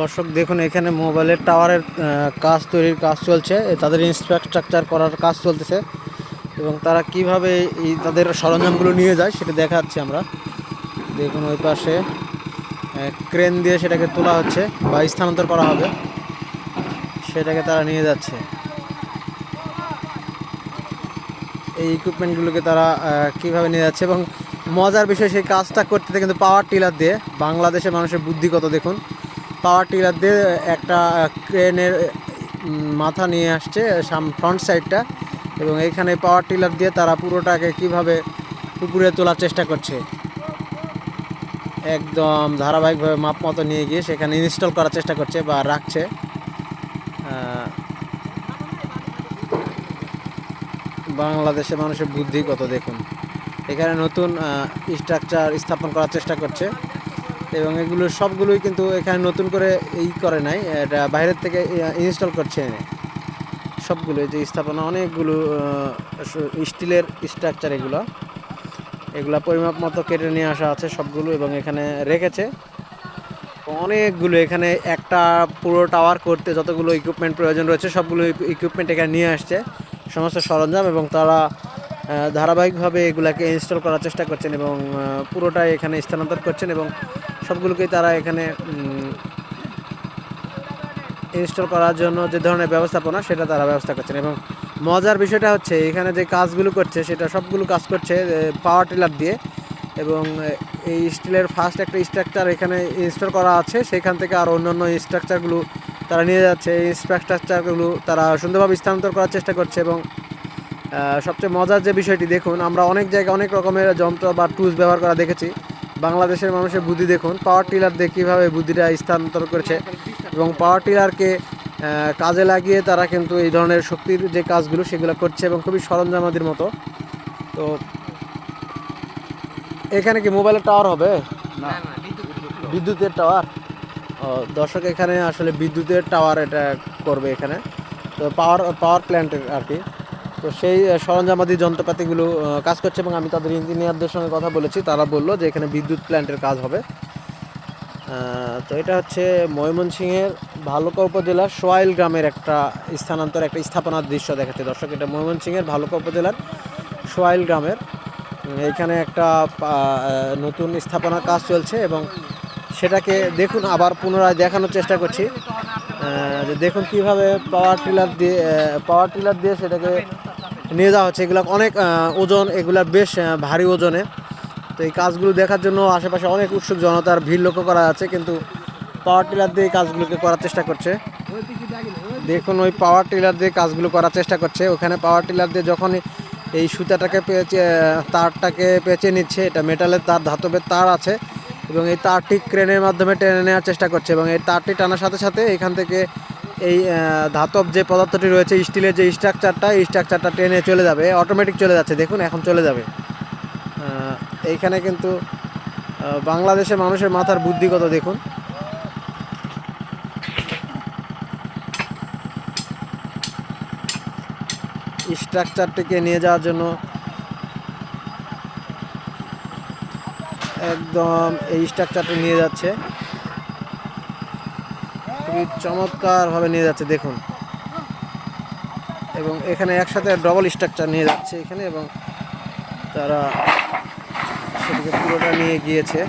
দর্শক, দেখুন এখানে মোবাইলের টাওয়ারের কাজ তৈরির কাজ চলছে। তাদের ইনফ্রাস্ট্রাকচার করার কাজ চলতেছে। এবং তারা কীভাবে এই তাদের সরঞ্জামগুলো নিয়ে যায় সেটা দেখাচ্ছি আমরা। দেখুন ওই পাশে ক্রেন দিয়ে সেটাকে তোলা হচ্ছে বা স্থানান্তর করা হবে। সেটাকে তারা নিয়ে যাচ্ছে। এই ইকুইপমেন্টগুলোকে তারা কীভাবে নিয়ে যাচ্ছে এবং মজার বিষয়, সেই কাজটা করতে কিন্তু পাওয়ার টিলার দিয়ে বাংলাদেশের মানুষের বুদ্ধি কত দেখুন। পাওয়ার টিলার দিয়ে একটা ক্রেনের মাথা নিয়ে আসছে সাম ফ্রন্ট সাইডটা। এবং এইখানে পাওয়ার টিলার দিয়ে তারা পুরোটাকে কীভাবে পুকুরে তোলার চেষ্টা করছে। একদম ধারাবাহিকভাবে মাপ মতো নিয়ে গিয়ে সেখানে ইনস্টল করার চেষ্টা করছে বা রাখছে। আহ, বাংলাদেশের মানুষের বুদ্ধি কত দেখুন। এখানে নতুন স্ট্রাকচার স্থাপন করার চেষ্টা করছে। এবং এগুলো সবগুলোই কিন্তু এখানে নতুন করে এই করে নাই, এটা বাইরের থেকে ইনস্টল করছে সবগুলো যে স্থাপনা, অনেকগুলো স্টিলের স্ট্রাকচার এগুলো। এগুলো পরিমাপ মতো কেটে নিয়ে আসা আছে সবগুলো এবং এখানে রেখেছে। অনেকগুলো এখানে একটা পুরো টাওয়ার করতে যতগুলো ইকুইপমেন্ট প্রয়োজন রয়েছে, সবগুলো ইকুইপমেন্ট এখানে নিয়ে আসছে। সমস্ত সরঞ্জাম এবং তারা ধারাবাহিকভাবে এগুলাকে ইনস্টল করার চেষ্টা করছেন এবং পুরোটাই এখানে স্থানান্তর করছেন এবং সবগুলোকেই তারা এখানে ইনস্টল করার জন্য যে ধরনের ব্যবস্থাপনা সেটা তারা ব্যবস্থা করছেন এবং মজার বিষয়টা হচ্ছে এখানে যে কাজগুলো করছে সেটা সবগুলো কাজ করছে পাওয়ার টিলার দিয়ে এবং এই স্টিলের ফার্স্ট একটা স্ট্রাকচার এখানে ইনস্টল করা আছে, সেখান থেকে আর অন্যান্য স্ট্রাকচারগুলো তারা নিয়ে যাচ্ছে, এই স্ট্রাকচারগুলো তারা সুন্দরভাবে স্থানান্তর করার চেষ্টা করছে এবং সবচেয়ে মজার যে বিষয়টি দেখুন আমরা অনেক জায়গায় অনেক রকমের যন্ত্র বা টুলস ব্যবহার করা দেখেছি। বাংলাদেশের মানুষের বুদ্ধি দেখুন পাওয়ার টিলার দিয়ে কীভাবে বুদ্ধিটা স্থানান্তর করেছে এবং পাওয়ার টিলারকে কাজে লাগিয়ে তারা কিন্তু এই ধরনের শক্তির যে কাজগুলো সেগুলো করছে এবং খুবই সরঞ্জামাদির মতো। তো এখানে কি মোবাইলের টাওয়ার হবে? না বিদ্যুতের টাওয়ার দর্শক এখানে আসলে বিদ্যুতের টাওয়ার এটা করবে এখানে। তো পাওয়ার পাওয়ার প্ল্যান্টের আর কি। তো সেই সরঞ্জামাদি যন্ত্রপাতিগুলো কাজ করছে এবং আমি তাদের ইঞ্জিনিয়ারদের সঙ্গে কথা বলেছি। তারা বলল যে এখানে বিদ্যুৎ প্ল্যান্টের কাজ হবে। তো এটা হচ্ছে ময়মনসিংহের ভালুকা উপজেলার সোয়াইল গ্রামের একটা স্থানান্তর, একটা স্থাপনার দৃশ্য দেখাচ্ছে। দর্শক, এটা ময়মনসিংহের ভালুকা উপজেলার সোয়াইল গ্রামের। এখানে একটা নতুন স্থাপনার কাজ চলছে এবং সেটাকে দেখুন, আবার পুনরায় দেখানোর চেষ্টা করছি। দেখুন কীভাবে পাওয়ার টিলার দিয়ে পাওয়ার টিলার দিয়ে সেটাকে নিয়ে যাওয়া হচ্ছে। এগুলো অনেক ওজন, এগুলা বেশ ভারী ওজনে। তো এই কাজগুলো দেখার জন্য আশেপাশে অনেক উৎসুক জনতার ভিড় লক্ষ্য করা যাচ্ছে, কিন্তু পাওয়ার টিলার দিয়ে কাজগুলোকে করার চেষ্টা করছে। দেখুন, ওই পাওয়ার টিলার দিয়ে কাজগুলো করার চেষ্টা করছে। ওখানে পাওয়ার টিলার দিয়ে যখন এই সুতাটাকে পেঁচে তারটাকে পেঁচে নিচ্ছে, এটা মেটালের তার, ধাতবের তার আছে এবং এই তারটি ক্রেনের মাধ্যমে টেনে নেওয়ার চেষ্টা করছে এবং এই তারটি টানার সাথে সাথে এখান থেকে এই ধাতব যে পদার্থটি রয়েছে স্টিলের যে স্ট্রাকচারটা এই স্ট্রাকচারটা টেনে চলে যাবে অটোমেটিক চলে যাচ্ছে। দেখুন এখন চলে যাবে। এইখানে কিন্তু আহ, বাংলাদেশের মানুষের মাথার বুদ্ধিগত দেখুন। স্ট্রাকচারটিকে নিয়ে যাওয়ার জন্য একদম এই স্ট্রাকচারটি নিয়ে যাচ্ছে। খুবই চমৎকারভাবে নিয়ে যাচ্ছে, দেখুন। এবং এখানে একসাথে ডবল স্ট্রাকচার নিয়ে যাচ্ছে এখানে এবং তারা সেটিকে পুরোটা নিয়ে গিয়েছে।